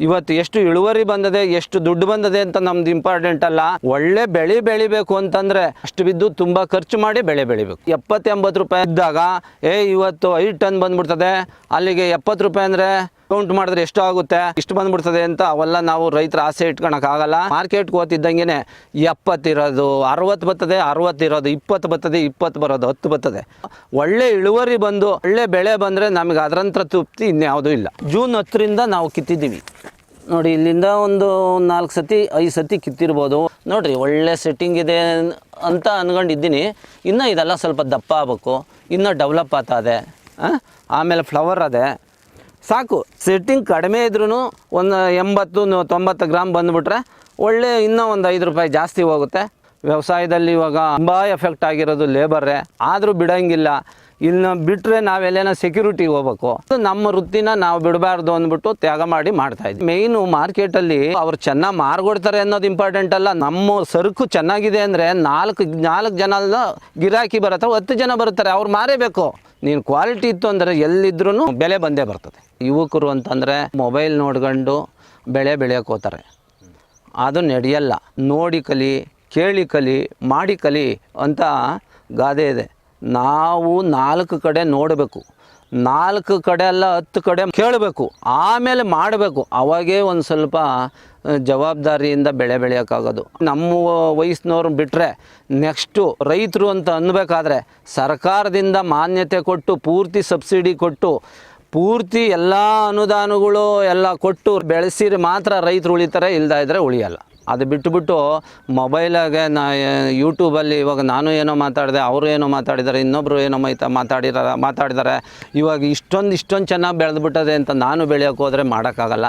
ಇವತ್ತು ಎಷ್ಟು ಇಳುವರಿ ಬಂದದೆ, ಎಷ್ಟು ದುಡ್ಡು ಬಂದದೆ ಅಂತ ನಮ್ದು ಇಂಪಾರ್ಟೆಂಟ್ ಅಲ್ಲ. ಒಳ್ಳೆ ಬೆಳೆ ಬೆಳಿಬೇಕು ಅಂತಂದ್ರೆ ಅಷ್ಟು ಬಿದ್ದು ತುಂಬಾ ಖರ್ಚು ಮಾಡಿ ಬೆಳೆ ಬೆಳಿಬೇಕು. ಎಪ್ಪತ್ತು ಎಂಬತ್ತು ರೂಪಾಯಿ ಇದ್ದಾಗ, ಏ, ಇವತ್ತು ಐದು ಟನ್ ಬಂದ್ಬಿಡ್ತದೆ. ಅಲ್ಲಿಗೆ ಎಪ್ಪತ್ತು ರೂಪಾಯಿ ಅಂದ್ರೆ ಕೌಂಟ್ ಮಾಡಿದ್ರೆ ಎಷ್ಟು ಆಗುತ್ತೆ? ಇಷ್ಟು ಬಂದ್ಬಿಡ್ತದೆ ಅಂತ ಅವೆಲ್ಲ ನಾವು ರೈತರ ಆಸೆ ಇಟ್ಕೊಳಕ್ ಆಗಲ್ಲ. ಮಾರ್ಕೆಟ್ಗೆ ಇರೋದು ಎಪ್ಪತ್ತಿರೋದು ಅರವತ್ತು ಬರ್ತದೆ ಅರವತ್ತಿರೋದು ಇಪ್ಪತ್ತು ಬತ್ತದೆ ಇಪ್ಪತ್ತು ಬರೋದು, ಹತ್ತು ಬರ್ತದೆ. ಒಳ್ಳೆ ಇಳುವರಿ ಬಂದು, ಒಳ್ಳೆ ಬೆಳೆ ಬಂದರೆ ನಮಗೆ ಅದರಂತ್ರ ತೃಪ್ತಿ ಇನ್ಯಾವುದೂ ಇಲ್ಲ. ಜೂನ್ ಹತ್ತರಿಂದ ನಾವು ಕಿತ್ತಿದ್ದೀವಿ. ನೋಡಿ, ಇಲ್ಲಿಂದ ಒಂದು ನಾಲ್ಕು ಸತಿ, ಐದು ಸತಿ ಕಿತ್ತಿರ್ಬೋದು. ನೋಡ್ರಿ, ಒಳ್ಳೆ ಸೆಟ್ಟಿಂಗ್ ಇದೆ ಅಂತ ಅನ್ಕೊಂಡಿದ್ದೀನಿ ಇನ್ನು ಇದೆಲ್ಲ ಸ್ವಲ್ಪ ದಪ್ಪ ಆಗಬೇಕು. ಇನ್ನೂ ಡೆವಲಪ್ ಆಗ್ತದೆ. ಆಮೇಲೆ ಫ್ಲವರ್ ಅದೇ. ಸಾಕು ಸೆಟ್ಟಿಂಗ್ ಕಡಿಮೆ ಇದ್ರೂ ಒಂದು ಎಂಬತ್ತು, ತೊಂಬತ್ತು ಗ್ರಾಮ್ ಬಂದುಬಿಟ್ರೆ ಒಳ್ಳೆ ಇನ್ನೂ ಒಂದು ಐದು ರೂಪಾಯಿ ಜಾಸ್ತಿ ಹೋಗುತ್ತೆ. ವ್ಯವಸಾಯದಲ್ಲಿ ಇವಾಗ ತುಂಬ ಎಫೆಕ್ಟ್ ಆಗಿರೋದು ಲೇಬರೇ ಆದರೂ ಬಿಡೋಂಗಿಲ್ಲ. ಇನ್ನು ಬಿಟ್ಟರೆ ನಾವೆಲ್ಲೇನ ಸೆಕ್ಯೂರಿಟಿಗೆ ಹೋಗ್ಬೇಕು? ನಮ್ಮ ವೃತ್ತಿನ ನಾವು ಬಿಡಬಾರ್ದು ಅಂದ್ಬಿಟ್ಟು ತ್ಯಾಗ ಮಾಡಿ ಮಾಡ್ತಾ ಇದ್ವಿ. ಮೇಯ್ನು ಮಾರ್ಕೆಟಲ್ಲಿ ಅವ್ರು ಚೆನ್ನಾಗಿ ಮಾರ್ಗೊಡ್ತಾರೆ ಅನ್ನೋದು ಇಂಪಾರ್ಟೆಂಟ್ ಅಲ್ಲ. ನಮ್ಮ ಸರಕು ಚೆನ್ನಾಗಿದೆ ಅಂದರೆ ನಾಲ್ಕು ನಾಲ್ಕು ಜನ ಗಿರಾಕಿ ಬರುತ್ತೆ, ಹತ್ತು ಜನ ಬರ್ತಾರೆ ಅವ್ರು ಮಾರೇಬೇಕು. ನೀನು ಕ್ವಾಲಿಟಿ ಇತ್ತು ಅಂದರೆ ಎಲ್ಲಿದ್ರೂ ಬೆಲೆ ಬಂದೇ ಬರ್ತದೆ. ಯುವಕರು ಅಂತಂದರೆ ಮೊಬೈಲ್ ನೋಡ್ಕೊಂಡು ಬೆಳೆ ಬೆಳೆಯೋಕೆ ಹೋಗ್ತಾರೆ. ಅದು ನಡೆಯಲ್ಲ. ನೋಡಿ ಕಲಿ, ಕೇಳಿ ಕಲಿ, ಮಾಡಿ ಕಲಿ ಅಂತ ಗಾದೆ ಇದೆ. ನಾವು ನಾಲ್ಕು ಕಡೆ ನೋಡಬೇಕು. ನಾಲ್ಕು ಕಡೆ ಅಲ್ಲ ಹತ್ತು ಕಡೆ ಕೇಳಬೇಕು. ಆಮೇಲೆ ಮಾಡಬೇಕು. ಅವಾಗೇ ಒಂದು ಸ್ವಲ್ಪ ಜವಾಬ್ದಾರಿಯಿಂದ ಬೆಳೆ ಬೆಳೆಯೋಕ್ಕಾಗೋದು. ನಮ್ಮ ವಯಸ್ಸಿನವ್ರು ಬಿಟ್ಟರೆ ನೆಕ್ಸ್ಟು ರೈತರು ಅಂತ ಅನ್ನಬೇಕಾದ್ರೆ ಸರ್ಕಾರದಿಂದ ಮಾನ್ಯತೆ ಕೊಟ್ಟು, ಪೂರ್ತಿ ಸಬ್ಸಿಡಿ ಕೊಟ್ಟು, ಪೂರ್ತಿ ಎಲ್ಲ ಅನುದಾನಗಳು ಎಲ್ಲ ಕೊಟ್ಟು ಬೆಳೆಸಿದ್ರೆ ಮಾತ್ರ ರೈತರು ಉಳಿತಾರೆ ಇಲ್ಲದ ಇದ್ದರೆ ಉಳಿಯಲ್ಲ. ಅದು ಬಿಟ್ಟುಬಿಟ್ಟು ಮೊಬೈಲಾಗೆ ನಾ ಯೂಟ್ಯೂಬಲ್ಲಿ ಇವಾಗ ನಾನು ಏನೋ ಮಾತಾಡಿದೆ ಅವರು ಏನೋ ಮಾತಾಡಿದ್ದಾರೆ ಇನ್ನೊಬ್ಬರು ಏನೋ ಮೈತ ಮಾತಾಡಿರ ಮಾತಾಡಿದ್ದಾರೆ. ಇವಾಗ ಇಷ್ಟೊಂದು ಇಷ್ಟೊಂದು ಚೆನ್ನಾಗಿ ಬೆಳೆದ್ಬಿಟ್ಟದೆ ಅಂತ ನಾನು ಬೆಳೆಯೋಕೆ ಹೋದರೆ ಮಾಡೋಕ್ಕಾಗಲ್ಲ.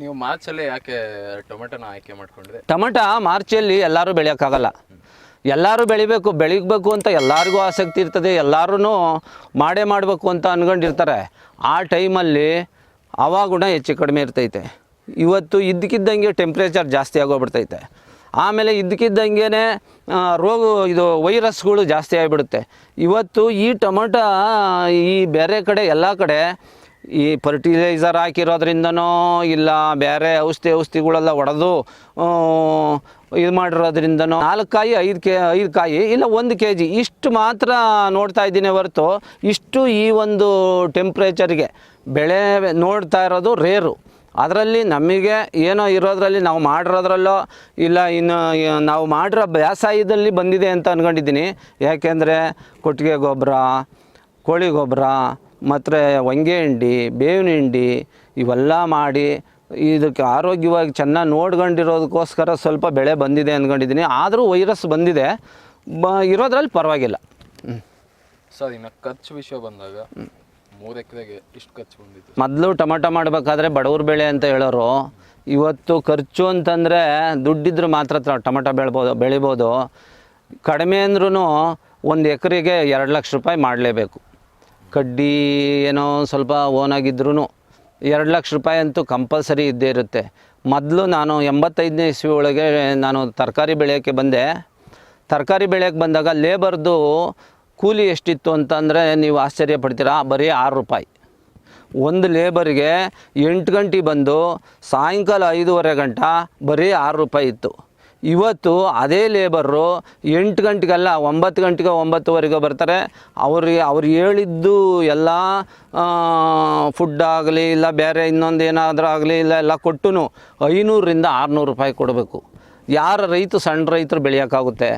ನೀವು ಮಾರ್ಚಲ್ಲಿ ಯಾಕೆ ಟೊಮೆಟೊನ ಆಯ್ಕೆ ಮಾಡ್ಕೊಂಡಿದೆ ಟೊಮೆಟೊ ಮಾರ್ಚಲ್ಲಿ ಎಲ್ಲರೂ ಬೆಳೆಯೋಕ್ಕಾಗಲ್ಲ. ಎಲ್ಲರೂ ಬೆಳಿಬೇಕು ಬೆಳಿಬೇಕು ಅಂತ ಎಲ್ಲರಿಗೂ ಆಸಕ್ತಿ ಇರ್ತದೆ ಎಲ್ಲರೂ ಮಾಡೇ ಮಾಡಬೇಕು ಅಂತ ಅನ್ಕೊಂಡಿರ್ತಾರೆ ಆ ಟೈಮಲ್ಲಿ ಅವಾಗುಣ ಹೆಚ್ಚು ಕಡಿಮೆ ಇರ್ತೈತೆ. ಇವತ್ತು ಇದ್ದಕ್ಕಿದ್ದಂಗೆ ಟೆಂಪ್ರೇಚರ್ ಜಾಸ್ತಿ ಆಗೋಗ್ಬಿಡ್ತೈತೆ. ಆಮೇಲೆ ಇದ್ದಕ್ಕಿದ್ದಂಗೆ ರೋಗ, ಇದು ವೈರಸ್ಗಳು ಜಾಸ್ತಿ ಆಗಿಬಿಡುತ್ತೆ. ಇವತ್ತು ಈ ಟೊಮೊಟೊ, ಈ ಬೇರೆ ಕಡೆ, ಎಲ್ಲ ಕಡೆ ಈ ಫರ್ಟಿಲೈಸರ್ ಹಾಕಿರೋದ್ರಿಂದನೋ ಇಲ್ಲ ಬೇರೆ ಔಷಧಿ, ಔಷಧಿಗಳೆಲ್ಲ ಒಡೆದು ಇದು ಮಾಡಿರೋದ್ರಿಂದನೋ ನಾಲ್ಕು ಕಾಯಿ, ಐದು ಕೆ, ಐದು ಕಾಯಿ, ಇಲ್ಲ ಒಂದು ಕೆ ಜಿ ಇಷ್ಟು ಮಾತ್ರ ನೋಡ್ತಾ ಇದ್ದೀನಿ ಹೊರತು. ಇಷ್ಟು ಈ ಒಂದು ಟೆಂಪ್ರೇಚರ್ಗೆ ಬೆಳೆ ನೋಡ್ತಾ ಇರೋದು ರೇರು ಅದರಲ್ಲಿ ನಮಗೆ ಏನೋ ಇರೋದ್ರಲ್ಲಿ ನಾವು ಮಾಡಿರೋದ್ರಲ್ಲೋ ಇಲ್ಲ ಇನ್ನು ನಾವು ಮಾಡಿರೋ ಬೇಸಾಯದಲ್ಲಿ ಬಂದಿದೆ ಅಂತ ಅಂದ್ಕೊಂಡಿದ್ದೀನಿ ಯಾಕೆಂದರೆ ಕೊಟ್ಟಿಗೆ ಗೊಬ್ಬರ ಕೋಳಿ ಗೊಬ್ಬರ ಮತ್ತು ಹೊಂಗೆ ಹಿಂಡಿ ಬೇವಿನ ಹಿಂಡಿ ಇವೆಲ್ಲ ಮಾಡಿ ಇದಕ್ಕೆ ಆರೋಗ್ಯವಾಗಿ ಚೆನ್ನಾಗಿ ನೋಡ್ಕೊಂಡಿರೋದಕ್ಕೋಸ್ಕರ ಸ್ವಲ್ಪ ಬೆಳೆ ಬಂದಿದೆ ಅಂದ್ಕೊಂಡಿದ್ದೀನಿ ಆದರೂ ವೈರಸ್ ಬಂದಿದೆ. ಬ ಇರೋದ್ರಲ್ಲಿ ಪರವಾಗಿಲ್ಲ. ಹ್ಞೂ ಸರ್ ಇನ್ನು ಖರ್ಚು ವಿಷಯ ಬಂದಾಗ ಮೊದಲು ಟೊಮೆಟೊ ಮಾಡಬೇಕಾದ್ರೆ ಬಡವ್ರ ಬೆಳೆ ಅಂತ ಹೇಳೋರು, ಇವತ್ತು ಖರ್ಚು ಅಂತಂದರೆ ದುಡ್ಡಿದ್ರೆ ಮಾತ್ರ ಟೊಮೆಟೊ ಬೆಳ್ಬೋದು, ಬೆಳಿಬೋದು. ಕಡಿಮೆ ಅಂದ್ರೂ ಒಂದು ಎಕರೆಗೆ ಎರಡು ಲಕ್ಷ ರೂಪಾಯಿ ಮಾಡಲೇಬೇಕು. ಕಡ್ಡಿ ಏನೋ ಸ್ವಲ್ಪ ಓನಾಗಿದ್ರೂ ಎರಡು ಲಕ್ಷ ರೂಪಾಯಿ ಅಂತೂ ಕಂಪಲ್ಸರಿ ಇದ್ದೇ ಇರುತ್ತೆ. ಮೊದಲು ನಾನು ಎಂಬತ್ತೈದನೇ ಇಸ್ವಿ ಒಳಗೆ ನಾನು ತರಕಾರಿ ಬೆಳೆಯೋಕ್ಕೆ ಬಂದೆ. ತರಕಾರಿ ಬೆಳೆಯೋಕ್ಕೆ ಬಂದಾಗ ಲೇಬರ್ದು ಕೂಲಿ ಎಷ್ಟಿತ್ತು ಅಂತಂದರೆ ನೀವು ಆಶ್ಚರ್ಯ ಪಡ್ತೀರಾ? ಬರೀ ಆರು ರೂಪಾಯಿ. ಒಂದು ಲೇಬರ್ಗೆ ಎಂಟು ಗಂಟೆ ಬಂದು ಸಾಯಂಕಾಲ ಐದೂವರೆ ಗಂಟ ಬರೀ ಆರು ರೂಪಾಯಿ ಇತ್ತು. ಇವತ್ತು ಅದೇ ಲೇಬರು ಎಂಟು ಗಂಟೆಗೆಲ್ಲ, ಒಂಬತ್ತು ಗಂಟೆಗೆ ಒಂಬತ್ತುವರೆಗೆ ಬರ್ತಾರೆ. ಅವ್ರಿಗೆ, ಅವ್ರು ಹೇಳಿದ್ದು ಎಲ್ಲ ಫುಡ್ ಆಗಲಿ, ಇಲ್ಲ ಬೇರೆ ಇನ್ನೊಂದು ಏನಾದರೂ ಆಗಲಿ, ಇಲ್ಲ ಎಲ್ಲ ಕೊಟ್ಟು ಐನೂರರಿಂದ ಆರುನೂರು ರೂಪಾಯಿ ಕೊಡಬೇಕು. ಯಾರ ರೈತ, ಸಣ್ಣ ರೈತರು ಬೆಳೆಯೋಕ್ಕಾಗುತ್ತೆ?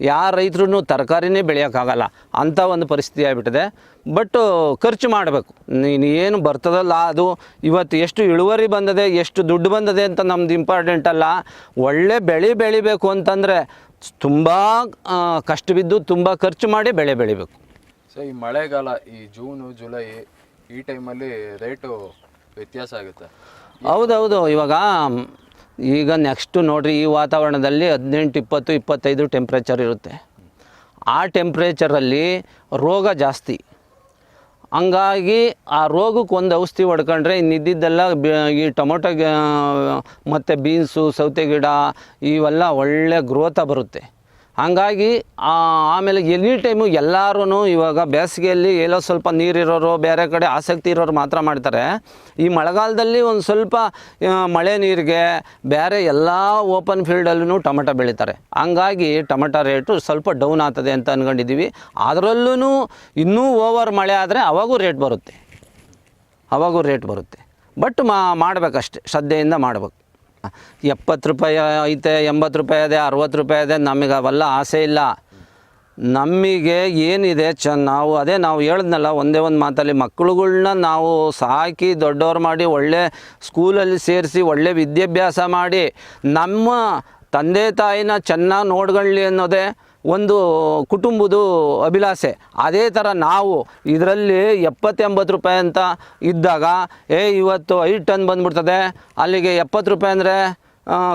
ಯಾರ ರೈತರು ತರಕಾರಿನೇ ಬೆಳೆಯೋಕ್ಕಾಗಲ್ಲ ಅಂಥ ಒಂದು ಪರಿಸ್ಥಿತಿ ಆಗಿಬಿಟ್ಟಿದೆ. ಬಟ್ ಖರ್ಚು ಮಾಡಬೇಕು. ನೀನು ಏನು ಬರ್ತದಲ್ಲ ಅದು ಇವತ್ತು ಎಷ್ಟು ಇಳುವರಿ ಬಂದದೆ ಎಷ್ಟು ದುಡ್ಡು ಬಂದದೆ ಅಂತ ನಮ್ದು ಇಂಪಾರ್ಟೆಂಟ್ ಅಲ್ಲ. ಒಳ್ಳೆ ಬೆಳೆ ಬೆಳಿಬೇಕು ಅಂತಂದರೆ ತುಂಬ ಕಷ್ಟ ಬಿದ್ದು ತುಂಬ ಖರ್ಚು ಮಾಡಿ ಬೆಳೆ ಬೆಳಿಬೇಕು. ಸೊ ಈ ಮಳೆಗಾಲ ಈ ಜೂನು ಜುಲೈ ಈ ಟೈಮಲ್ಲಿ ರೇಟು ವ್ಯತ್ಯಾಸ ಆಗುತ್ತೆ. ಹೌದೌದು. ಇವಾಗ ಈಗ ನೆಕ್ಸ್ಟು ನೋಡಿರಿ, ಈ ವಾತಾವರಣದಲ್ಲಿ ಹದಿನೆಂಟು, ಇಪ್ಪತ್ತು, ಇಪ್ಪತ್ತೈದು ಟೆಂಪ್ರೇಚರ್ ಇರುತ್ತೆ. ಆ ಟೆಂಪ್ರೇಚರಲ್ಲಿ ರೋಗ ಜಾಸ್ತಿ. ಹಂಗಾಗಿ ಆ ರೋಗಕ್ಕೆ ಒಂದು ಔಷಧಿ ಹೊಡ್ಕೊಂಡ್ರೆ ಇನ್ನಿದ್ದೆಲ್ಲ ಬಿ, ಈ ಟೊಮೊಟೊ ಮತ್ತು ಬೀನ್ಸು ಸೌತೆ ಗಿಡ ಇವೆಲ್ಲ ಒಳ್ಳೆ ಗ್ರೋತ ಬರುತ್ತೆ. ಹಂಗಾಗಿ ಆಮೇಲೆ ಎನಿ ಟೈಮು ಎಲ್ಲರೂ ಇವಾಗ ಬೇಸಿಗೆಯಲ್ಲಿ ಎಲ್ಲೋ ಸ್ವಲ್ಪ ನೀರಿರೋರು, ಬೇರೆ ಕಡೆ ಆಸಕ್ತಿ ಇರೋರು ಮಾತ್ರ ಮಾಡ್ತಾರೆ. ಈ ಮಳೆಗಾಲದಲ್ಲಿ ಒಂದು ಸ್ವಲ್ಪ ಮಳೆ ನೀರಿಗೆ ಬೇರೆ ಎಲ್ಲ ಓಪನ್ ಫೀಲ್ಡಲ್ಲೂ ಟೊಮೆಟೊ ಬೆಳೀತಾರೆ. ಹಂಗಾಗಿ ಟೊಮೆಟೊ ರೇಟು ಸ್ವಲ್ಪ ಡೌನ್ ಆಗ್ತದೆ ಅಂತ ಅಂದ್ಕೊಂಡಿದ್ದೀವಿ ಅದರಲ್ಲೂ ಇನ್ನೂ ಓವರ್ ಮಳೆ ಆದರೆ ಅವಾಗೂ ರೇಟ್ ಬರುತ್ತೆ. ಅವಾಗೂ ರೇಟ್ ಬರುತ್ತೆ. ಬಟ್ ಮಾ, ಮಾಡಬೇಕಷ್ಟೆ, ಶ್ರದ್ಧೆಯಿಂದ ಮಾಡಬೇಕು. ಎಪ್ಪತ್ತು ರೂಪಾಯಿ ಐತೆ, ಎಂಬತ್ತು ರೂಪಾಯಿ ಇದೆ ಅರವತ್ತು ರೂಪಾಯಿ ಇದೆ ನಮಗೆ ಅವೆಲ್ಲ ಆಸೆ ಇಲ್ಲ. ನಮಗೆ ಏನಿದೆ ಚ, ನಾವು ಅದೇ ನಾವು ಹೇಳಿದ್ನಲ್ಲ, ಒಂದೇ ಒಂದು ಮಾತಲ್ಲಿ ಮಕ್ಕಳುಗಳನ್ನ ನಾವು ಸಾಕಿ ದೊಡ್ಡವ್ರು ಮಾಡಿ, ಒಳ್ಳೆ ಸ್ಕೂಲಲ್ಲಿ ಸೇರಿಸಿ, ಒಳ್ಳೆ ವಿದ್ಯಾಭ್ಯಾಸ ಮಾಡಿ, ನಮ್ಮ ತಂದೆ ತಾಯಿನ ಚೆನ್ನಾಗಿ ನೋಡ್ಕೊಳ್ಳಿ ಅನ್ನೋದೇ ಒಂದು ಕುಟುಂಬದ ಅಭಿಲಾಷೆ. ಅದೇ ಥರ ನಾವು ಇದರಲ್ಲಿ ಎಪ್ಪತ್ತೆಂಬತ್ತು ರೂಪಾಯಿ ಅಂತ ಇದ್ದಾಗ, ಏ, ಇವತ್ತು ಐದು ಟನ್ ಬಂದ್ಬಿಡ್ತದೆ. ಅಲ್ಲಿಗೆ ಎಪ್ಪತ್ತು ರೂಪಾಯಿ ಅಂದರೆ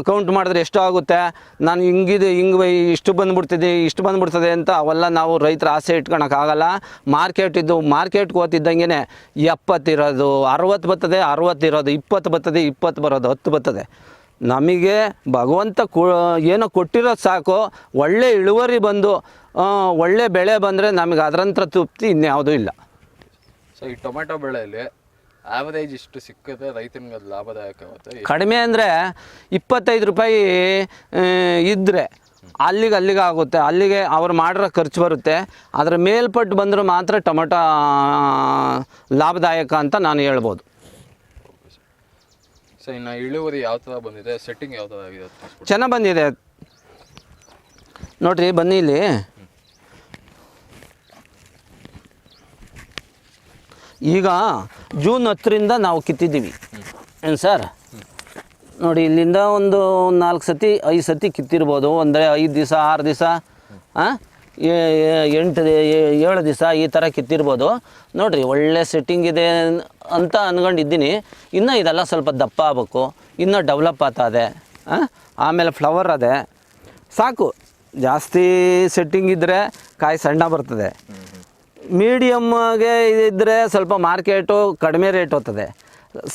ಕೌಂಟ್ ಮಾಡಿದ್ರೆ ಎಷ್ಟು ಆಗುತ್ತೆ. ನಾನು ಹಿಂಗಿದೆ, ಹಿಂಗೆ ಇಷ್ಟು ಬಂದ್ಬಿಡ್ತಿದೆ, ಇಷ್ಟು ಬಂದ್ಬಿಡ್ತದೆ ಅಂತ ಅವೆಲ್ಲ ನಾವು ರೈತರ ಆಸೆ ಇಟ್ಕೊಳಕ್ಕಾಗಲ್ಲ ಮಾರ್ಕೆಟ್ ಇದ್ದು ಮಾರ್ಕೆಟ್ಗೆ ಓದ್ತಿದ್ದಂಗೆ ಎಪ್ಪತ್ತಿರೋದು ಅರವತ್ತು ಬರ್ತದೆ ಅರವತ್ತಿರೋದು ಇಪ್ಪತ್ತು ಬರ್ತದೆ, ಇಪ್ಪತ್ತು ಬರೋದು, ಹತ್ತು ಬರ್ತದೆ. ನಮಗೆ ಭಗವಂತ ಕೊ ಏನೋ ಕೊಟ್ಟಿರೋದು ಸಾಕು. ಒಳ್ಳೆ ಇಳುವರಿ ಬಂದು ಒಳ್ಳೆ ಬೆಳೆ ಬಂದರೆ ನಮಗೆ ಅದರಂತ್ರ ತೃಪ್ತಿ ಇನ್ಯಾವುದೂ ಇಲ್ಲ. ಸೊ ಈ ಟೊಮೆಟೊ ಬೆಳೆಯಲ್ಲಿ ಆವರೇಜ್ ಇಷ್ಟು ಸಿಕ್ಕದೆ ರೈತನಿಗೆ ಅದು ಲಾಭದಾಯಕ ಆಗುತ್ತೆ ಕಡಿಮೆ ಅಂದರೆ ಇಪ್ಪತ್ತೈದು ರೂಪಾಯಿ ಇದ್ದರೆ ಅಲ್ಲಿಗೆ ಅಲ್ಲಿಗೆ ಆಗುತ್ತೆ. ಅಲ್ಲಿಗೆ ಅವ್ರು ಮಾಡಿರೋ ಖರ್ಚು ಬರುತ್ತೆ. ಅದರ ಮೇಲ್ಪಟ್ಟು ಬಂದರೂ ಮಾತ್ರ ಟೊಮೆಟೊ ಲಾಭದಾಯಕ ಅಂತ ನಾನು ಹೇಳ್ಬೋದು. ಸೊ ಇನ್ನು ಇಳುವರಿ ಯಾವ ಥರ ಬಂದಿದೆ? ಸೆಟ್ಟಿಂಗ್ ಯಾವ ಥರ ಆಗಿದೆ? ಚೆನ್ನಾಗಿ ಬಂದಿದೆ. ನೋಡ್ರಿ ಬನ್ನಿ ಇಲ್ಲಿ. ಈಗ ಜೂನ್ ಹತ್ತರಿಂದ ನಾವು ಕಿತ್ತಿದ್ದೀವಿ. ಏನು ಸರ್? ನೋಡಿ ಇಲ್ಲಿಂದ ಒಂದು ನಾಲ್ಕು ಸತಿ ಐದು ಸತಿ ಕಿತ್ತಿರ್ಬೋದು. ಅಂದರೆ ಐದು ದಿವಸ ಆರು ದಿವಸ ಎಂಟು ಏಳು ದಿವಸ ಈ ಥರ ಕಿತ್ತಿರ್ಬೋದು. ನೋಡಿರಿ, ಒಳ್ಳೆ ಸೆಟ್ಟಿಂಗ್ ಇದೆ ಅಂತ ಅಂದ್ಕೊಂಡಿದ್ದೀನಿ ಇನ್ನೂ ಇದೆಲ್ಲ ಸ್ವಲ್ಪ ದಪ್ಪ ಆಗಬೇಕು. ಇನ್ನೂ ಡೆವಲಪ್ ಆಗ್ತದೆ. ಆಮೇಲೆ ಫ್ಲವರ್ ಅದೇ. ಸಾಕು. ಜಾಸ್ತಿ ಸೆಟ್ಟಿಂಗ್ ಇದ್ದರೆ ಕಾಯಿ ಸಣ್ಣ ಬರ್ತದೆ. ಮೀಡಿಯಮ್ಗೆ ಇದ್ದರೆ ಸ್ವಲ್ಪ ಮಾರ್ಕೆಟು ಕಡಿಮೆ ರೇಟ್ ಹೋಗ್ತದೆ.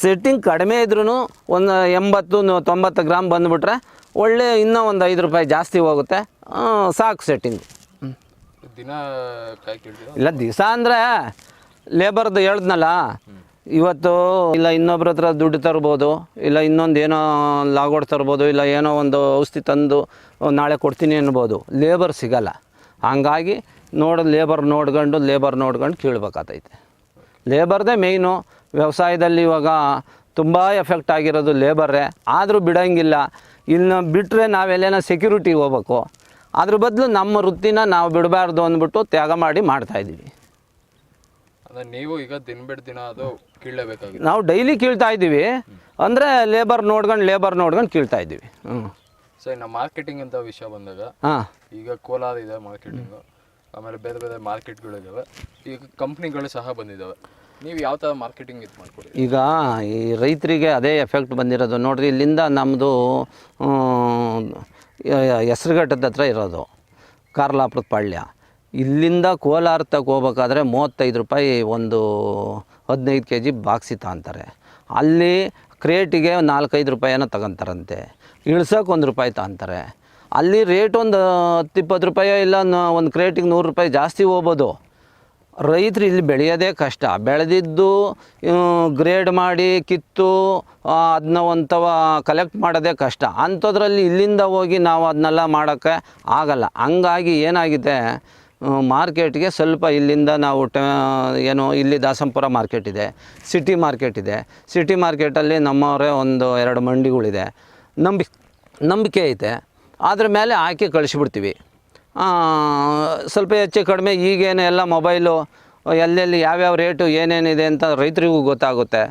ಸೆಟ್ಟಿಂಗ್ ಕಡಿಮೆ ಇದ್ರೂ ಒಂದು ಎಂಬತ್ತು, ತೊಂಬತ್ತು ಗ್ರಾಮ್ ಬಂದುಬಿಟ್ರೆ ಒಳ್ಳೆ ಇನ್ನೂ ಒಂದು ಐದು ರೂಪಾಯಿ ಜಾಸ್ತಿ ಹೋಗುತ್ತೆ. ಸಾಕು ಸೆಟ್ಟಿಂಗ್ ದಿನ ಇಲ್ಲ, ದಿವಸ ಅಂದರೆ ಲೇಬರ್ದು ಹೇಳ್ದ್ನಲ್ಲ, ಇವತ್ತು ಇಲ್ಲ ಇನ್ನೊಬ್ರ ಹತ್ರ ದುಡ್ಡು ತರ್ಬೋದು, ಇಲ್ಲ ಇನ್ನೊಂದು ಏನೋ ಲಾಗೋಡ್ ತರ್ಬೋದು, ಇಲ್ಲ ಏನೋ ಒಂದು ಔಷಧಿ ತಂದು ನಾಳೆ ಕೊಡ್ತೀನಿ ಅನ್ಬೋದು. ಲೇಬರ್ ಸಿಗಲ್ಲ. ಹಂಗಾಗಿ ನೋಡ ಲೇಬರ್ ನೋಡ್ಕೊಂಡು ಲೇಬರ್ ನೋಡ್ಕೊಂಡು ಕೀಳ್ಬೇಕಾತೈತೆ. ಲೇಬರ್ದೇ ಮೇಯ್ನು ವ್ಯವಸಾಯದಲ್ಲಿ ಇವಾಗ ತುಂಬ ಎಫೆಕ್ಟ್ ಆಗಿರೋದು ಲೇಬರೇ ಆದರೂ ಬಿಡೋಂಗಿಲ್ಲ. ಇನ್ನು ಬಿಟ್ಟರೆ ನಾವೆಲ್ಲೇನೋ ಸೆಕ್ಯೂರಿಟಿಗೆ ಹೋಗ್ಬೇಕು. ಅದ್ರ ಬದಲು ನಮ್ಮ ವೃತ್ತಿನ ನಾವು ಬಿಡಬಾರ್ದು ಅಂದ್ಬಿಟ್ಟು ತ್ಯಾಗ ಮಾಡಿ ಮಾಡ್ತಾ ಇದ್ದೀವಿ. ನೀವು ಈಗ ದಿನ ಬಿಡ ದಿನ ಅದು ಕೀಳಲೇಬೇಕಾಗಿದೆ ನಾವು ಡೈಲಿ ಕೀಳ್ತಾ ಇದ್ದೀವಿ. ಅಂದರೆ ಲೇಬರ್ ನೋಡ್ಕೊಂಡು ಲೇಬರ್ ನೋಡ್ಕೊಂಡು ಕೀಳ್ತಾ ಇದ್ದೀವಿ. ಹ್ಞೂ ಸೊ ಇನ್ನು ಮಾರ್ಕೆಟಿಂಗ್ ಅಂತ ವಿಷಯ ಬಂದಾಗ ಹಾಂ. ಈಗ ಕೋಲಾರ ಇದೆ ಮಾರ್ಕೆಟಿಂಗು. ಆಮೇಲೆ ಬೇರೆ ಬೇರೆ ಮಾರ್ಕೆಟ್ಗಳಿದ್ದಾವೆ ಈಗ ಕಂಪ್ನಿಗಳು ಸಹ ಬಂದಿದ್ದಾವೆ ನೀವು ಯಾವ ಥರ ಮಾರ್ಕೆಟಿಂಗ್ ಇದು ಮಾಡ್ಕೊಡಿ? ಈಗ ಈ ರೈತರಿಗೆ ಅದೇ ಎಫೆಕ್ಟ್ ಬಂದಿರೋದು. ನೋಡಿರಿ, ಇಲ್ಲಿಂದ ನಮ್ಮದು ಹೆಸ್ರುಘಟ್ಟದ ಹತ್ರ ಇರೋದು, ಕಾರ್ಲಾಪುರದ ಪಾಳ್ಯ. ಇಲ್ಲಿಂದ ಕೋಲಾರ ತಗ ಹೋಗ್ಬೇಕಾದ್ರೆ ಮೂವತ್ತೈದು ರೂಪಾಯಿ ಒಂದು ಹದಿನೈದು ಕೆ ಜಿ ಬಾಕ್ಸಿ ತಗೊಂತಾರೆ ಅಲ್ಲಿ ಕ್ರೇಟಿಗೆ ನಾಲ್ಕೈದು ರೂಪಾಯಿನ ತಗೊಂತಾರಂತೆ. ಇಳ್ಸೋಕೆ ಒಂದು ರೂಪಾಯಿ ತಗೊಂತಾರೆ ಅಲ್ಲಿ ರೇಟ್ ಒಂದು ಹತ್ತು ಇಪ್ಪತ್ತು ರೂಪಾಯಿ ಇಲ್ಲ ಒಂದು ಕ್ರೇಟಿಗೆ ನೂರು ರೂಪಾಯಿ ಜಾಸ್ತಿ ಹೋಗ್ಬೋದು. ರೈತರು ಇಲ್ಲಿ ಬೆಳೆಯೋದೇ ಕಷ್ಟ. ಬೆಳೆದಿದ್ದು ಗ್ರೇಡ್ ಮಾಡಿ ಕಿತ್ತು ಅದನ್ನ ಒಂಥವ ಕಲೆಕ್ಟ್ ಮಾಡೋದೇ ಕಷ್ಟ. ಅಂಥದ್ರಲ್ಲಿ ಇಲ್ಲಿಂದ ಹೋಗಿ ನಾವು ಅದನ್ನೆಲ್ಲ ಮಾಡೋಕ್ಕೆ ಆಗಲ್ಲ. ಹಂಗಾಗಿ ಏನಾಗಿದೆ ಮಾರ್ಕೆಟ್ಗೆ ಸ್ವಲ್ಪ ಇಲ್ಲಿಂದ ನಾವು ಟ, ಏನು ಇಲ್ಲಿ ದಾಸಂಪುರ ಮಾರ್ಕೆಟ್ ಇದೆ ಸಿಟಿ ಮಾರ್ಕೆಟ್ ಇದೆ. ಸಿಟಿ ಮಾರ್ಕೆಟಲ್ಲಿ ನಮ್ಮವರೇ ಒಂದು ಎರಡು ಮಂಡಿಗಳಿದೆ. ನಂಬಿ, ನಂಬಿಕೆ ಐತೆ. ಅದ್ರ ಮೇಲೆ ಹಾಕಿ ಕಳಿಸ್ಬಿಡ್ತೀವಿ. ಸ್ವಲ್ಪ ಹೆಚ್ಚು ಕಡಿಮೆ ಈಗೇನು ಎಲ್ಲ ಮೊಬೈಲು, ಎಲ್ಲೆಲ್ಲಿ ಯಾವ್ಯಾವ ರೇಟು ಏನೇನಿದೆ ಅಂತ ರೈತರಿಗೂ ಗೊತ್ತಾಗುತ್ತೆ.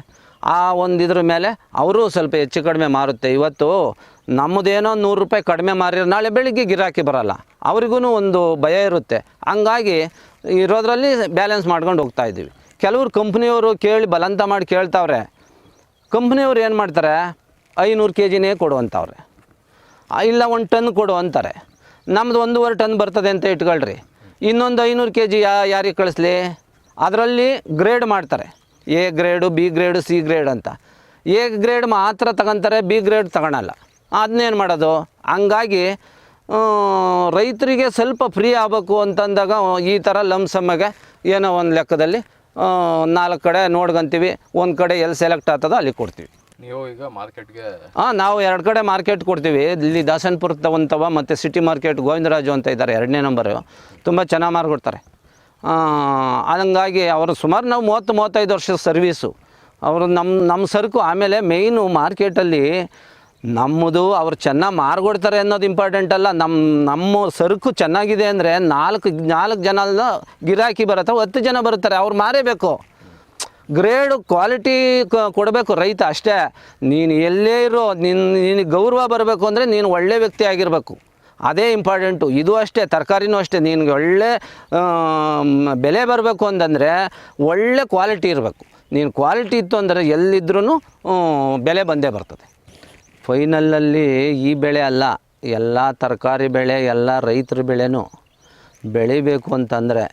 ಆ ಒಂದು ಇದ್ರ ಮೇಲೆ ಅವರು ಸ್ವಲ್ಪ ಹೆಚ್ಚು ಕಡಿಮೆ ಮಾರುತ್ತೆ. ಇವತ್ತು ನಮ್ಮದೇನೋ ನೂರು ರೂಪಾಯಿ ಕಡಿಮೆ ಮಾರಿರೋ ನಾಳೆ ಬೆಳಿಗ್ಗೆ ಗಿರಾಕಿ ಬರಲ್ಲ. ಅವ್ರಿಗೂ ಒಂದು ಭಯ ಇರುತ್ತೆ. ಹಂಗಾಗಿ ಇರೋದ್ರಲ್ಲಿ ಬ್ಯಾಲೆನ್ಸ್ ಮಾಡ್ಕೊಂಡು ಹೋಗ್ತಾ ಇದ್ದೀವಿ. ಕೆಲವ್ರು ಕಂಪ್ನಿಯವರು ಕೇಳಿ ಬಲಂತ ಮಾಡಿ ಕೇಳ್ತಾವ್ರೆ. ಕಂಪ್ನಿಯವ್ರು ಏನು ಮಾಡ್ತಾರೆ? ಐನೂರು ಕೆ ಜಿನೇ ಕೊಡುವಂಥವ್ರೆ ಇಲ್ಲ, ಒಂದು ಟನ್ ಕೊಡು ಅಂತಾರೆ. ನಮ್ದು ಒಂದೂವರೆ ಟನ್ ಬರ್ತದೆ ಅಂತ ಇಟ್ಕೊಳ್ರಿ. ಇನ್ನೊಂದು ಐನೂರು ಕೆ ಜಿ ಯಾ, ಯಾರಿಗೆ ಕಳಿಸ್ಲಿ? ಅದರಲ್ಲಿ ಗ್ರೇಡ್ ಮಾಡ್ತಾರೆ. A grade B grade C grade ಅಂತ. ಎ ಗ್ರೇಡ್ ಮಾತ್ರ ತಗೊತಾರೆ ಬಿ ಗ್ರೇಡ್ ತಗೊಳಲ್ಲ. ಅದನ್ನೇನು ಮಾಡೋದು? ಹಂಗಾಗಿ ರೈತರಿಗೆ ಸ್ವಲ್ಪ ಫ್ರೀ ಆಗಬೇಕು ಅಂತಂದಾಗ ಈ ಥರ ಲಮ್ಸಮ್ಮಗೆ ಏನೋ ಒಂದು ಲೆಕ್ಕದಲ್ಲಿ ನಾಲ್ಕು ಕಡೆ ನೋಡ್ಕೊಂತೀವಿ ಒಂದು ಕಡೆ ಎಲ್ಲಿ ಸೆಲೆಕ್ಟ್ ಆಗ್ತದೋ ಅಲ್ಲಿ ಕೊಡ್ತೀವಿ. ಮಾರ್ಕೆಟ್ಗೆ ಹಾಂ ನಾವು ಎರಡು ಕಡೆ ಮಾರ್ಕೆಟ್ ಕೊಡ್ತೀವಿ. ಇಲ್ಲಿ ದಾಸನಪುರ ತಗೊಂತವ, ಮತ್ತು ಸಿಟಿ ಮಾರ್ಕೆಟ್ ಗೋವಿಂದರಾಜು ಅಂತ ಇದ್ದಾರೆ, ಎರಡನೇ ನಂಬರು. ತುಂಬ ಚೆನ್ನಾಗಿ ಮಾರ್ಕೊಡ್ತಾರೆ. ಹಂಗಾಗಿ ಅವರು ಸುಮಾರು ನಾವು ಮೂವತ್ತು, ಮೂವತ್ತೈದು ವರ್ಷದ ಸರ್ವೀಸು. ಅವರು ನಮ್ಮ ನಮ್ಮ ಸರಕು ಆಮೇಲೆ ಮೇಯ್ನು ಮಾರ್ಕೆಟಲ್ಲಿ ನಮ್ಮದು ಅವ್ರು ಚೆನ್ನಾಗಿ ಮಾರ್ಗೊಡ್ತಾರೆ ಅನ್ನೋದು ಇಂಪಾರ್ಟೆಂಟ್ ಅಲ್ಲ. ನಮ್ಮ ನಮ್ಮ ಸರಕು ಚೆನ್ನಾಗಿದೆ ಅಂದರೆ ನಾಲ್ಕು ನಾಲ್ಕು ಜನ ಗಿರಾಕಿ ಬರುತ್ತೆ, ಹತ್ತು ಜನ ಬರುತ್ತಾರೆ. ಅವ್ರು ಮಾರೇಬೇಕು. ಗ್ರೇಡ್ ಕ್ವಾಲಿಟಿ ಕೊಡಬೇಕು ರೈತ ಅಷ್ಟೇ. ನೀನು ಎಲ್ಲೇ ಇರೋ ನಿನ್ನ ನಿನಗೆ ಗೌರವ ಬರಬೇಕು ಅಂದರೆ ನೀನು ಒಳ್ಳೆ ವ್ಯಕ್ತಿ ಆಗಿರಬೇಕು. ಅದೇ ಇಂಪಾರ್ಟೆಂಟು ಇದು ಅಷ್ಟೇ, ತರಕಾರಿನೂ ಅಷ್ಟೇ. ನಿನಗೆ ಒಳ್ಳೆ ಬೆಲೆ ಬರಬೇಕು ಅಂತಂದರೆ ಒಳ್ಳೆ ಕ್ವಾಲಿಟಿ ಇರಬೇಕು. ನೀನು ಕ್ವಾಲಿಟಿ ಇತ್ತು ಅಂದರೆ ಎಲ್ಲಿದ್ರೂ ಬೆಲೆ ಬಂದೇ ಬರ್ತದೆ. ಫೈನಲಲ್ಲಿ ಈ ಬೆಳೆ ಅಲ್ಲ. ಎಲ್ಲ ತರಕಾರಿ ಬೆಳೆ, ಎಲ್ಲ ರೈತರ ಬೆಳೆನೂ ಬೆಳಿಬೇಕು ಅಂತಂದರೆ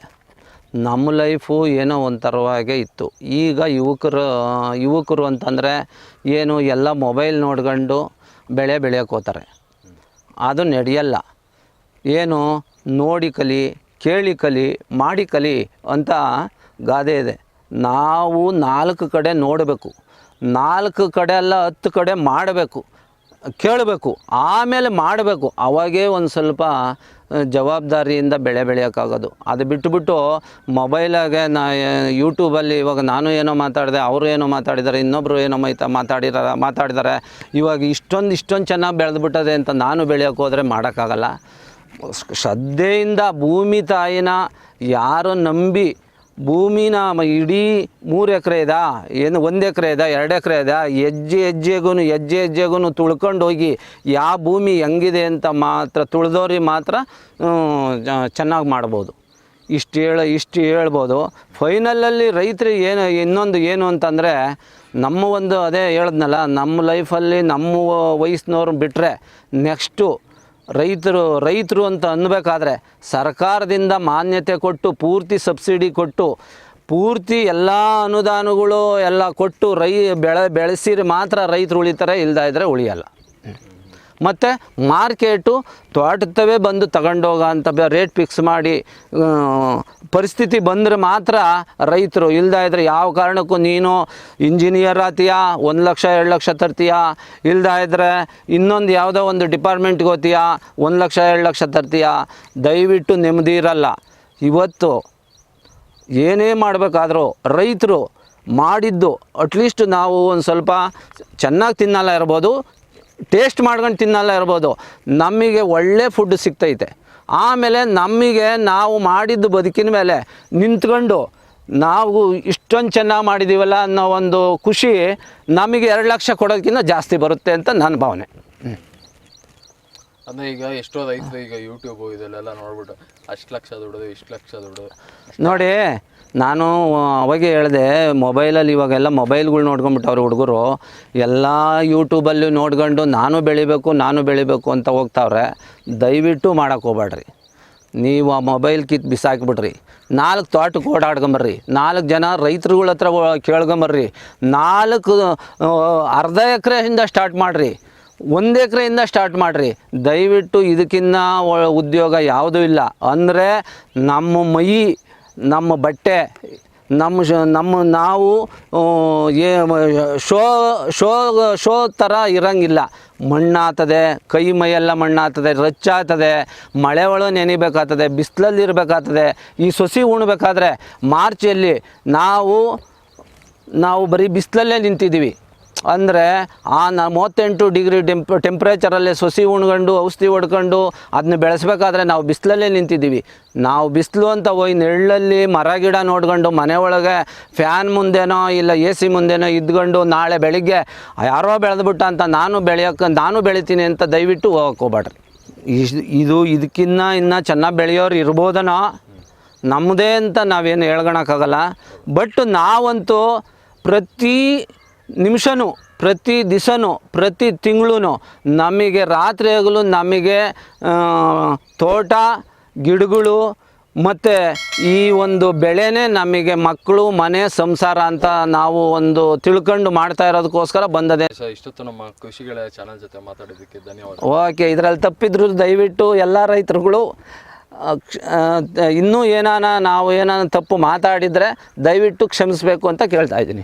ನಮ್ಮ ಲೈಫು ಏನೋ ಒಂಥರವಾಗೆ ಇತ್ತು. ಈಗ ಯುವಕರು ಯುವಕರು ಅಂತಂದರೆ ಏನು ಎಲ್ಲ ಮೊಬೈಲ್ ನೋಡ್ಕೊಂಡು ಬೆಳೆ ಬೆಳೆಯೋಕೆ ಹೋಗ್ತಾರೆ. ಅದು ನಡೆಯಲ್ಲ. ಏನು ನೋಡಿ ಕಲಿ, ಕೇಳಿ ಕಲಿ, ಮಾಡಿ ಕಲಿ ಅಂತ ಗಾದೆ ಇದೆ. ನಾವು ನಾಲ್ಕು ಕಡೆ ನೋಡಬೇಕು. ನಾಲ್ಕು ಕಡೆ ಅಲ್ಲ, ಹತ್ತು ಕಡೆ ಮಾಡಬೇಕು. ಕೇಳಬೇಕು, ಆಮೇಲೆ ಮಾಡಬೇಕು. ಅವಾಗೇ ಒಂದು ಸ್ವಲ್ಪ ಜವಾಬ್ದಾರಿಯಿಂದ ಬೆಳೆ ಬೆಳೆಯೋಕ್ಕಾಗೋದು. ಅದು ಬಿಟ್ಟುಬಿಟ್ಟು ಮೊಬೈಲಾಗೆ ನಾ ಯೂಟ್ಯೂಬಲ್ಲಿ ಇವಾಗ ನಾನು ಏನೋ ಮಾತಾಡಿದೆ, ಅವರು ಏನೋ ಮಾತಾಡಿದ್ದಾರೆ ಇನ್ನೊಬ್ಬರು ಏನೋ ಮೈತ ಮಾತಾಡಿರ ಮಾತಾಡಿದ್ದಾರೆ ಇವಾಗ ಇಷ್ಟೊಂದು ಇಷ್ಟೊಂದು ಚೆನ್ನಾಗಿ ಬೆಳೆದ್ಬಿಟ್ಟದೆ ಅಂತ ನಾನು ಬೆಳೆಯೋಕೆ ಹೋದರೆ ಮಾಡೋಕ್ಕಾಗಲ್ಲ. ಶ್ರದ್ಧೆಯಿಂದ ಭೂಮಿ ತಾಯಿನ ಯಾರು ನಂಬಿ ಭೂಮಿನ ಇಡೀ ಮೂರು ಎಕರೆ ಇದಾ. ಏನು ಒಂದು ಎಕರೆ ಇದಾ, ಎರಡು ಎಕರೆ ಇದಾ. ಹೆಜ್ಜೆ ಹೆಜ್ಜೆಗೂ ಹೆಜ್ಜೆ ಹೆಜ್ಜೆಗೂ ತುಳ್ಕೊಂಡು ಹೋಗಿ ಯಾವ ಭೂಮಿ ಹೆಂಗಿದೆ ಅಂತ ಮಾತ್ರ ತುಳಿದವ್ರಿಗೆ ಮಾತ್ರ ಚೆನ್ನಾಗಿ ಮಾಡ್ಬೋದು. ಇಷ್ಟು ಹೇಳ, ಇಷ್ಟು ಹೇಳ್ಬೋದು. ಫೈನಲಲ್ಲಿ ರೈತರಿಗೆ ಏನು, ಇನ್ನೊಂದು ಏನು ಅಂತಂದರೆ, ನಮ್ಮ ಒಂದು ಅದೇ ಹೇಳಿದ್ನಲ್ಲ, ನಮ್ಮ ಲೈಫಲ್ಲಿ ನಮ್ಮ ವಯಸ್ಸಿನವ್ರು ಬಿಟ್ಟರೆ ನೆಕ್ಸ್ಟು ರೈತರು ರೈತರು ಅಂತ ಅನ್ಬೇಕಾದ್ರೆ ಸರ್ಕಾರದಿಂದ ಮಾನ್ಯತೆ ಕೊಟ್ಟು, ಪೂರ್ತಿ ಸಬ್ಸಿಡಿ ಕೊಟ್ಟು, ಪೂರ್ತಿ ಎಲ್ಲ ಅನುದಾನಗಳು ಎಲ್ಲ ಕೊಟ್ಟು ರೈ, ಬೆಳೆ ಬೆಳೆಸಿರಿ ಮಾತ್ರ ರೈತರು ಉಳಿತಾರೆ ಇಲ್ಲದ ಇದ್ದರೆ ಉಳಿಯಲ್ಲ. ಮತ್ತು ಮಾರ್ಕೆಟು ತೋಟದವೇ ಬಂದು ತಗೊಂಡೋಗ ಅಂತ ರೇಟ್ ಫಿಕ್ಸ್ ಮಾಡಿ ಪರಿಸ್ಥಿತಿ ಬಂದರೆ ಮಾತ್ರ ರೈತರು. ಇಲ್ದ ಇದ್ರೆ ಯಾವ ಕಾರಣಕ್ಕೂ ನೀನು ಇಂಜಿನಿಯರ್ ಆತೀಯಾ ಒಂದು ಲಕ್ಷ, ಎರಡು ಲಕ್ಷ ತರ್ತೀಯಾ? ಇಲ್ದ ಇದ್ರೆ ಇನ್ನೊಂದು ಯಾವುದೋ ಒಂದು ಡಿಪಾರ್ಟ್ಮೆಂಟ್ಗೆ ಹೋಗ್ತೀಯಾ, ಒಂದು ಲಕ್ಷ, ಎರಡು ಲಕ್ಷ ತರ್ತೀಯಾ? ದಯವಿಟ್ಟು ನೆಮ್ಮದಿ ಇರಲ್ಲ. ಇವತ್ತು ಏನೇ ಮಾಡಬೇಕಾದ್ರೂ ರೈತರು ಮಾಡಿದ್ದು ಅಟ್ಲೀಸ್ಟ್ ನಾವು ಒಂದು ಸ್ವಲ್ಪ ಚೆನ್ನಾಗಿ ತಿನ್ನಲ್ಲ ಇರ್ಬೋದು ಟೇಸ್ಟ್ ಮಾಡ್ಕೊಂಡು ತಿನ್ನಲ್ಲ ಇರ್ಬೋದು. ನಮಗೆ ಒಳ್ಳೆ ಫುಡ್ ಸಿಗ್ತೈತೆ. ಆಮೇಲೆ ನಮಗೆ ನಾವು ಮಾಡಿದ್ದು ಬದುಕಿನ ಮೇಲೆ ನಿಂತ್ಕೊಂಡು ನಾವು ಇಷ್ಟೊಂದು ಚೆನ್ನಾಗಿ ಮಾಡಿದ್ದೀವಲ್ಲ ಅನ್ನೋ ಒಂದು ಖುಷಿ ನಮಗೆ ಎರಡು ಲಕ್ಷ ಕೊಡೋದಕ್ಕಿಂತ ಜಾಸ್ತಿ ಬರುತ್ತೆ ಅಂತ ನನ್ನ ಭಾವನೆ. ಅಂದ್ರೆ ಈಗ ಎಷ್ಟೋ ರೈತರು ಈಗ ಯೂಟ್ಯೂಬ್ ಇದೆಲ್ಲ ನೋಡ್ಬಿಟ್ಟು, ಅಷ್ಟು ಲಕ್ಷ ದುಡ್ಡು ಇಷ್ಟು ಲಕ್ಷ ದುಡ್ಡು ನೋಡಿ, ನಾನು ಅವಾಗೆ ಹೇಳಿದೆ, ಮೊಬೈಲಲ್ಲಿ ಇವಾಗೆಲ್ಲ ಮೊಬೈಲ್ಗಳು ನೋಡ್ಕೊಂಡ್ಬಿಟ್ಟವ್ರು ಹುಡುಗರು. ಎಲ್ಲ ಯೂಟ್ಯೂಬಲ್ಲಿ ನೋಡ್ಕೊಂಡು ನಾನು ಬೆಳಿಬೇಕು ನಾನು ಬೆಳಿಬೇಕು ಅಂತ ಹೋಗ್ತಾವ್ರೆ, ದಯವಿಟ್ಟು ಮಾಡೋಕ್ಕೆ ಹೋಗ್ಬೇಡ್ರಿ ನೀವು ಆ ಮೊಬೈಲ್ ಕಿತ್ತು ಬಿಸಾಕ್ಬಿಡ್ರಿ ನಾಲ್ಕು ತೋಟಕ್ಕೆ ಓಡಾಡ್ಕೊಂಬರ್ರಿ. ನಾಲ್ಕು ಜನ ರೈತರುಗಳ ಹತ್ರ ಕೇಳ್ಕೊಂಬರ್ರಿ. ನಾಲ್ಕು, ಅರ್ಧ ಎಕರೆಯಿಂದ ಸ್ಟಾರ್ಟ್ ಮಾಡಿರಿ. ಒಂದು ಎಕರೆಯಿಂದ ಸ್ಟಾರ್ಟ್ ಮಾಡಿರಿ. ದಯವಿಟ್ಟು ಇದಕ್ಕಿನ್ನ ಉದ್ಯೋಗ ಯಾವುದೂ ಇಲ್ಲ. ಅಂದರೆ ನಮ್ಮ ಮೈ, ನಮ್ಮ ಬಟ್ಟೆ ನಮ್ಮ ನಮ್ಮ ನಾವು ಏ ಶೋ ಶೋ ಶೋ ಥರ ಇರೋಂಗಿಲ್ಲ. ಮಣ್ಣಾಗ್ತದೆ ಕೈ ಮೈಯೆಲ್ಲ ಮಣ್ಣಾಗ್ತದೆ ರಚ್ಚಾಗ್ತದೆ ಮಳೆ ಒಳ ನೆನಿಬೇಕಾಗ್ತದೆ ಬಿಸಿಲಲ್ಲಿ ಇರಬೇಕಾಗ್ತದೆ ಈ ಸೊಸಿ ಉಣ್ಬೇಕಾದ್ರೆ ಮಾರ್ಚಲ್ಲಿ ನಾವು ನಾವು ಬರೀ ಬಿಸಿಲಲ್ಲೇ ನಿಂತಿದ್ದೀವಿ. ಅಂದರೆ ಆ ನ ಮೂವತ್ತೆಂಟು ಡಿಗ್ರಿ ಟೆಂಪ್, ಟೆಂಪ್ರೇಚರಲ್ಲೇ ಸೊಸಿ ಉಣ್ಕೊಂಡು, ಔಷಧಿ ಹೊಡ್ಕೊಂಡು ಅದನ್ನ ಬೆಳೆಸ್ಬೇಕಾದ್ರೆ ನಾವು ಬಿಸಿಲಲ್ಲೇ ನಿಂತಿದ್ದೀವಿ. ನಾವು ಬಿಸಿಲು ಅಂತ ಹೋಗಿ ನೆರಳಲ್ಲಿ ಮರ, ಗಿಡ ನೋಡ್ಕೊಂಡು ಮನೆ ಫ್ಯಾನ್ ಮುಂದೆನೋ ಇಲ್ಲ ಎ ಸಿ ಮುಂದೆನೋ ಇದ್ಕೊಂಡು ನಾಳೆ ಬೆಳಿಗ್ಗೆ ಯಾರೋ ಬೆಳೆದ್ಬಿಟ್ಟ ಅಂತ ನಾನು ಬೆಳೆಯೋಕೆ, ನಾನು ಬೆಳಿತೀನಿ ಅಂತ ದಯವಿಟ್ಟು ಹೋಗಕ್ಕೆ ಇದು ಇದಕ್ಕಿನ್ನ ಇನ್ನೂ ಚೆನ್ನಾಗಿ ಬೆಳೆಯೋರು ಇರ್ಬೋದನೋ? ನಮ್ಮದೇ ಅಂತ ನಾವೇನು ಹೇಳ್ಕೊಳಕ್ಕಾಗಲ್ಲ ಬಟ್ ನಾವಂತೂ ಪ್ರತಿ ನಿಮಿಷನೂ ಪ್ರತಿ ದಿವಸನೂ ಪ್ರತಿ ತಿಂಗಳೂ ನಮಗೆ ರಾತ್ರಿ ಹಗಲು ನಮಗೆ ತೋಟ ಗಿಡಗಳು ಮತ್ತು ಈ ಒಂದು ಬೆಳೆನೇ ನಮಗೆ ಮಕ್ಕಳು ಮನೆ ಸಂಸಾರ ಅಂತ ನಾವು ಒಂದು ತಿಳ್ಕೊಂಡು ಮಾಡ್ತಾ ಇರೋದಕ್ಕೋಸ್ಕರ ಬಂದದೆ. ಇಷ್ಟೊತ್ತು ನಮ್ಮ ಕೃಷಿಗಳ ಚಾನಲ್ ಜೊತೆ ಮಾತಾಡೋದಕ್ಕೆ ಧನ್ಯವಾದ. ಓಕೆ ಇದರಲ್ಲಿ ತಪ್ಪಿದ್ರು ದಯವಿಟ್ಟು ಎಲ್ಲ ರೈತರುಗಳು ಇನ್ನೂ ಏನಾನ ನಾವು ಏನಾನ ತಪ್ಪು ಮಾತಾಡಿದರೆ ದಯವಿಟ್ಟು ಕ್ಷಮಿಸಬೇಕು ಅಂತ ಕೇಳ್ತಾ ಇದ್ದೀನಿ.